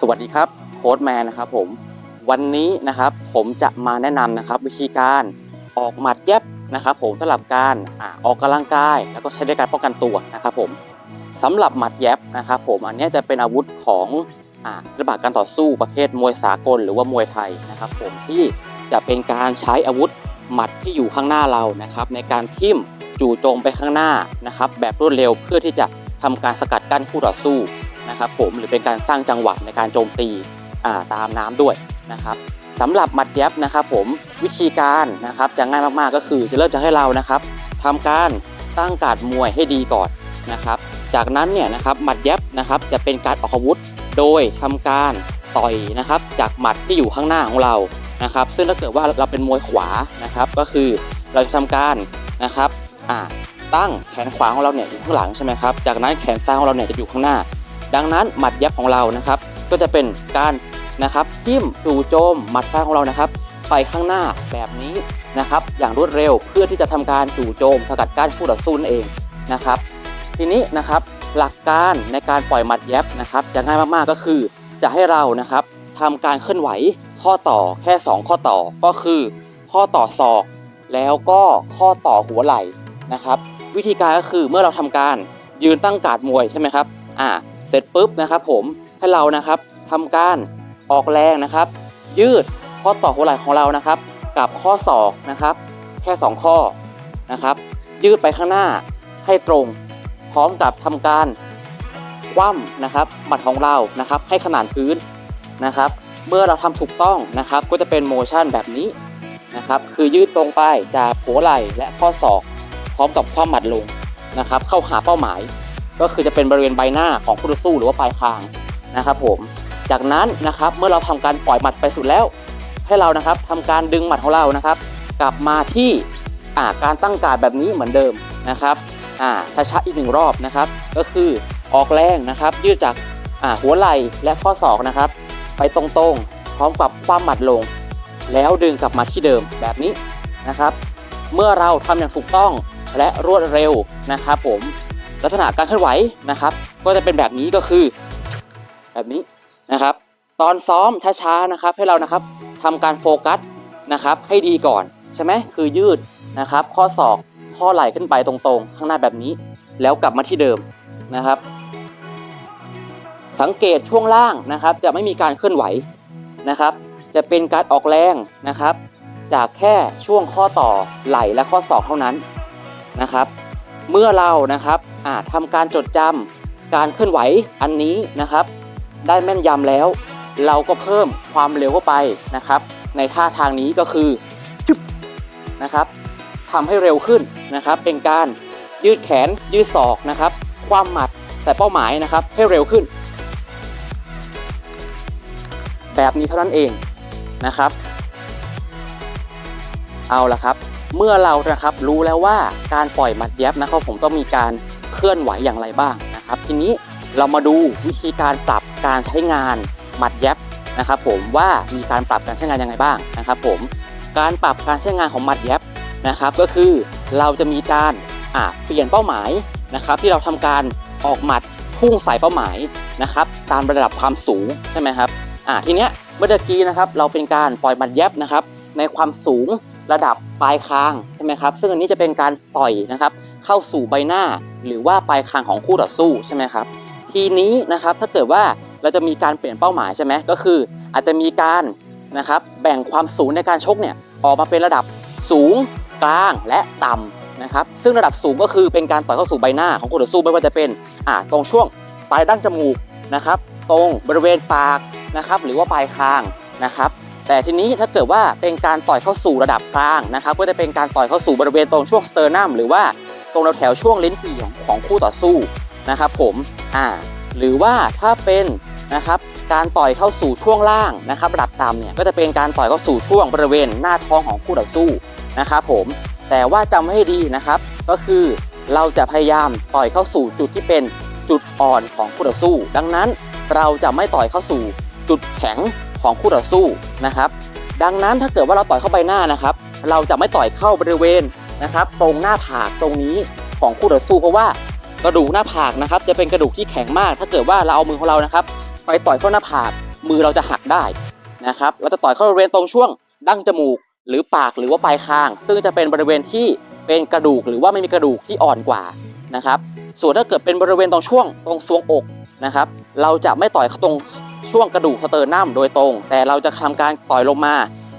สวัสดีครับโค้ดแมนนะครับผมวันนี้นะครับผมจะมาแนะนำนะครับวิธีการออกหมัดเย็บนะครับผมสำหรับการอออกกำลังกาย แล้วก็ใช้ในการป้องกันตัวนะครับผมสำหรับหมัดเย็บนะครับผมอันนี้จะเป็นอาวุธของอ่าศิลปะการต่อสู้ประเภทมวยสากลหรือว่ามวยไทยนะครับผมที่จะเป็นการใช้อาวุธหมัดที่อยู่ข้างหน้าเรานะครับ ในการทิ่มจู่โจมไปข้างหน้านะครับ แบบรวดเร็วเพื่อที่จะทำการสกัดกั้นคู่ต่อสู้ นะครับผมหรือเป็นการสร้างจังหวะในการโจมตีตามน้ำด้วยนะครับสำหรับหมัดเย็บนะครับผมวิธีการนะครับจะง่ายมากๆก็คือจะเริ่มจากให้เรานะครับทำการตั้งการดมวยให้ดีก่อนนะครับ จากนั้นเนี่ยนะครับหมัดเย็บนะครับจะเป็นการออกอาวุธ โดยทำการต่อยนะครับจากหมัดที่อยู่ข้างหน้าของเรานะครับ ซึ่งถ้าเกิดว่าเราเป็นมวยขวานะครับ ก็คือเราจะทำการนะครับตั้งแขนขวาของเราเนี่ยอยู่ข้างหลังใช่ไหมครับ จากนั้นแขนซ้ายของเราเนี่ยจะอยู่ข้างหน้า ดังนั้นหมัดย็บของเรานะครับ ก็จะเป็นการนะครับทิ่มจู่โจมหมัดซ้ายของเรานะครับ ไปข้างหน้าแบบนี้นะครับ อย่างรวดเร็วเพื่อที่จะทำการจู่โจมสกัดกั้นคู่ต่อสู้นั่นเองนะครับ ทีนี้นะครับหลักการในการปล่อยหมัดย็บนะครับ จะง่ายมากๆก็คือ จะให้เรานะครับทำการเคลื่อนไหวข้อต่อแค่ 2 ข้อต่อก็คือ ข้อต่อศอก แล้วก็ข้อต่อหัวไหล่นะครับ วิธีการก็คือเมื่อเราทำการยืนตั้งการ์ดมวยใช่ไหมครับอ่า เสร็จปุ๊บนะครับผมให้เรานะครับทำการออกแรงนะครับ ยืดข้อต่อหัวไหล่ของเรานะครับ กับข้อศอกนะครับ แค่ 2 ข้อนะครับ ยืดไปข้างหน้าให้ตรง พร้อมกับทำการคว่ำนะครับหมัดของเรานะครับ ให้ขนานพื้นนะครับ เมื่อเราทำถูกต้องนะครับ ก็จะเป็นโมชั่นแบบนี้นะครับ คือยืดตรงไปจากหัวไหล่และข้อศอก พร้อมกับคว่ำหมัดลงนะครับ เข้าหาเป้าหมาย ก็คือจะเป็นบริเวณใบหน้าของคู่ต่อสู้หรือว่าปลายคางนะครับผม จากนั้นนะครับเมื่อเราทำการปล่อยหมัดไปสุดแล้ว ให้เรานะครับทำการดึงหมัดของเรานะครับ กลับมาที่การตั้งการแบบนี้เหมือนเดิมนะครับช้าๆอีกหนึ่งรอบนะครับ ก็คือออกแรงนะครับ ยืดจากาหัวไหล่และข้อศอกนะครับ ไปตรงๆ พร้อมกับคว่ำหมัดลง แล้วดึงกลับมาที่เดิมแบบนี้นะครับ เมื่อเราทำอย่างถูกต้องและรวดเร็วนะครับผม ลักษณะการเคลื่อนไหวนะครับ ก็จะเป็นแบบนี้ก็คือแบบนี้นะครับ ตอนซ้อมช้าๆนะครับ ให้เรานะครับทำการโฟกัสนะครับ ให้ดีก่อนใช่ไหมคือยืดนะครับ ข้อศอกข้อไหล่ขึ้นไปตรงๆ ข้างหน้าแบบนี้ แล้วกลับมาที่เดิมนะครับ สังเกตช่วงล่างนะครับ จะไม่มีการเคลื่อนไหวนะครับ จะเป็นการออกแรงนะครับ จากแค่ช่วงข้อต่อไหล่และข้อศอกเท่านั้นนะครับ เมื่อเรานะครับอ่าทำการจดจำการเคลื่อนไหวอันนี้นะครับ ได้แม่นยำแล้ว เราก็เพิ่มความเร็วเข้าไปนะครับ ในท่าทางนี้ก็คือจุ๊บนะครับทำให้เร็วขึ้นนะครับ เป็นการยืดแขนยืดศอกนะครับ ความหมัดแต่เป้าหมายนะครับให้เร็วขึ้น แบบนี้เท่านั้นเองนะครับ เอาละครับ เมื่อเรานะครับรู้แล้วว่าการปล่อยมัดเย็บนะครับผมต้องมีการเคลื่อนไหวอย่างไรบ้างนะครับ ทีนี้เรามาดูวิธีการปรับการใช้งานมัดเย็บนะครับ ผมว่ามีการปรับการใช้งานยังไงบ้างนะครับ ผมการปรับการใช้งานของมัดเย็บนะครับ ก็คือเราจะมีการอ่าเปลี่ยนเป้าหมายนะครับ ที่เราทำการออกหมัดพุ่งใส่เป้าหมายนะครับ ตามระดับความสูงใช่ไหมครับอ่าทีเนี้ยเมื่อกี้นะครับ เราเป็นการปล่อยมัดเย็บนะครับ ในความสูง ระดับปลายคางใช่ไหมครับซึ่งอันนี้จะเป็นการต่อยนะครับเข้าสู่ใบหน้าหรือว่าปลายคางของคู่ต่อสู้ใช่ไหมครับทีนี้นะครับถ้าเกิดว่าเราจะมีการเปลี่ยนเป้าหมายใช่ไหมก็คือ อาจจะมีการนะครับแบ่งความสูงในการชกเนี่ยออกมาเป็นระดับสูงกลางและต่ำนะครับซึ่งระดับสูงก็คือเป็นการต่อยเข้าสู่ใบหน้าของคู่ต่อสู้ไม่ว่าจะเป็นอ่าตรงช่วงปลายดั้งจมูกนะครับตรงบริเวณปากนะครับหรือว่าปลายคางนะครับ แต่ทีนี้ถ้าเกิดว่าเป็นการต่อยเข้าสู่ระดับกลางนะครับก็จะเป็นการต่อยเข้าสู่บริเวณตรงช่วงสเตอร์นัมหรือว่าตรงแถวช่วงลิ้นปี่ของของคู่ต่อสู้นะครับผมอ่าหรือว่าถ้าเป็นนะครับการต่อยเข้าสู่ช่วงล่างนะครับระดับต่ำเนี่ยก็จะเป็นการต่อยเข้าสู่ช่วงบริเวณหน้าท้องของคู่ต่อสู้นะครับผมแต่ว่าจำให้ดีนะครับ ก็คือเราจะพยายามต่อยเข้าสู่จุดที่เป็นจุดอ่อนของคู่ต่อสู้ ดังนั้นเราจะไม่ต่อยเข้าสู่จุดแข็ง ของคู่ต่อสู้นะครับ ดังนั้นถ้าเกิดว่าเราต่อยเข้าใบหน้านะครับ เราจะไม่ต่อยเข้าบริเวณนะครับ ตรงหน้าผากตรงนี้ของคู่ต่อสู้เพราะว่ากระดูกหน้าผากนะครับ จะเป็นกระดูกที่แข็งมาก ถ้าเกิดว่าเราเอามือของเรานะครับไปไปต่อยเข้าหน้าผากมือเราจะหักได้นะครับ เราจะต่อยเข้าบริเวณตรงช่วงดั้งจมูกหรือปากหรือว่าปลายคาง ซึ่งจะเป็นบริเวณที่เป็นกระดูกหรือว่าไม่มีกระดูกที่อ่อนกว่านะครับ ส่วนถ้าเกิดเป็นบริเวณตรงช่วงตรงซวงอกนะครับ เราจะไม่ต่อยเข้าตรง ช่วงกระดูกสเตอร์นัมโดยตรง แต่เราจะทำการต่อยลงมา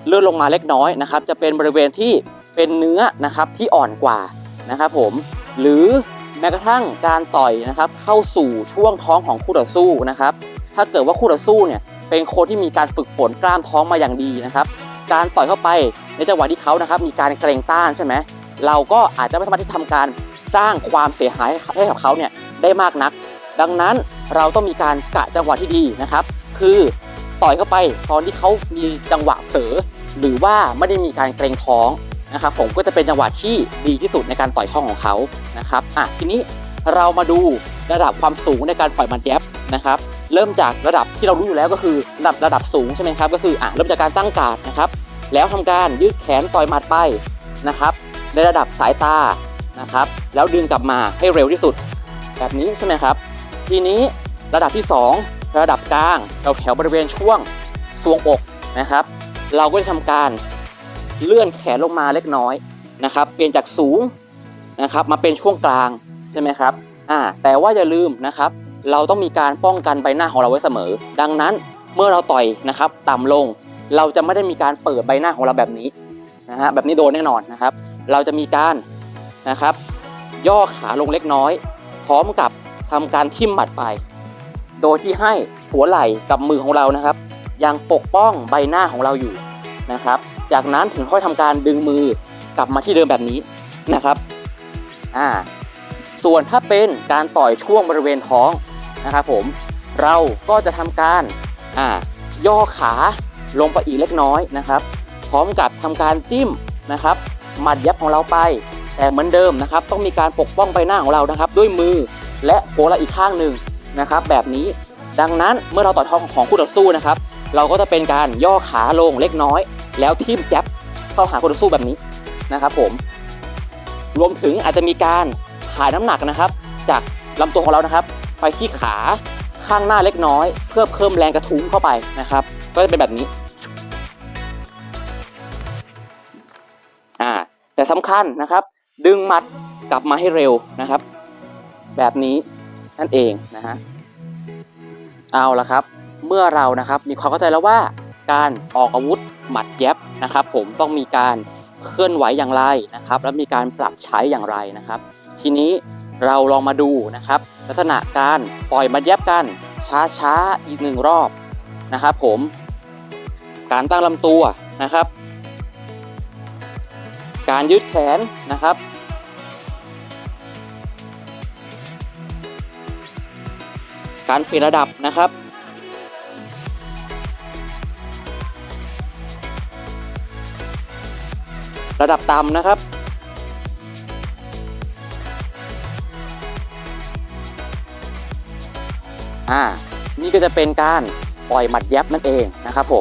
เลื่อนลงมาเล็กน้อยนะครับจะเป็นบริเวณที่เป็นเนื้อนะครับที่อ่อนกว่านะครับผมหรือแม้กระทั่งการต่อยนะครับเข้าสู่ช่วงท้องของคู่ต่อสู้นะครับถ้าเกิดว่าคู่ต่อสู้เนี่ยเป็นคนที่มีการฝึกฝนกล้ามท้องมาอย่างดีนะครับการต่อยเข้าไปในจังหวะที่เขานะครับมีการเกรงต้านใช่ไหมเราก็อาจจะไม่สามารถที่ทำการสร้างความเสียหายให้กับเขาเนี่ยได้มากนัก ดังนั้นเราต้องมีการกะจังหวะที่ดีนะครับ คือต่อยเข้าไปตอนที่เขามีจังหวะเผลอหรือว่าไม่ได้มีการเกรงท้องนะครับผมก็จะเป็นจังหวะที่ดีที่สุดในการต่อยท้องของเขานะครับอะทีนี้เรามาดูระดับความสูงในการปล่อยมันแยบนะครับ เริ่มจากระดับที่เรารู้อยู่แล้วก็คือระดับระดับสูงใช่ไหมครับก็คืออะเริ่มจากการตั้งการ์ดนะครับ แล้วทำการยืดแขนต่อยหมัดไปนะครับในระดับสายตานะครับ แล้วดึงกลับมาให้เร็วที่สุด แบบนี้ใช่ไหมครับ ทีนี้ระดับที่ 2 ระดับกลางเราแถวบริเวณช่วงทรวงอกนะครับ เราก็จะทำการเลื่อนแขนลงมาเล็กน้อยนะครับ เปลี่ยนจากสูงนะครับ มาเป็นช่วงกลางใช่ไหมครับอ่าแต่ว่าอย่าลืมนะครับ เราต้องมีการป้องกันใบหน้าของเราไว้เสมอ ดังนั้นเมื่อเราต่อยนะครับ ต่ำลง เราจะไม่ได้มีการเปิดใบหน้าของเราแบบนี้นะฮะแบบนี้โดนแน่นอนนะครับ เราจะมีการนะครับ ย่อขาลงเล็กน้อย พร้อมกับทำการทิ่มหมัดไป โดยที่ให้หัวไหล่กับมือของเรานะครับ ยังปกป้องใบหน้าของเราอยู่นะครับ จากนั้นถึงค่อยทำการดึงมือกลับมาที่เดิมแบบนี้นะครับอ่าส่วนถ้าเป็นการต่อยช่วงบริเวณท้องนะครับผมเราก็จะทำการอ่าย่อขาลงไปอีกเล็กน้อยนะครับ พร้อมกับทำการจิ้มนะครับ หมัดยับของเราไป แต่เหมือนเดิมนะครับ ต้องมีการปกป้องใบหน้าของเรานะครับ ด้วยมือและโผล่อีกข้างหนึ่ง นะครับ แบบนี้ดังนั้นเมื่อเราต่อยท้องของคู่ต่อสู้นะครับ เราก็จะเป็นการย่อขาลงเล็กน้อย แล้วทิ่มแจ็บเข้าหาคู่ต่อสู้แบบนี้นะครับผม รวมถึงอาจจะมีการถ่ายน้ำหนักนะครับ จากลำตัวของเรานะครับ ไปที่ขาข้างหน้าเล็กน้อย เพื่อเพิ่มแรงกระทุ้งเข้าไปนะครับ ก็จะเป็นแบบนี้อ่าแต่สำคัญนะครับ ดึงมัดกลับมาให้เร็วนะครับ แบบนี้ นั่นเองนะฮะเอาละครับ เมื่อเรานะครับมีความเข้าใจแล้วว่าการออกอาวุธหมัดแย็บนะครับ ผมต้องมีการเคลื่อนไหวอย่างไรนะครับ และมีการปรับใช้อย่างไรนะครับ ทีนี้เราลองมาดูนะครับ ลักษณะการปล่อยหมัดแย็บกันช้าๆอีกหนึ่งรอบนะครับ ผม การตั้งลำตัวนะครับ การยืดแขนนะครับ การเปลี่ยนระดับนะครับระดับต่ำนะครับ อ่า นี่ก็จะเป็นการปล่อยหมัดแยบนั่นเองนะครับผม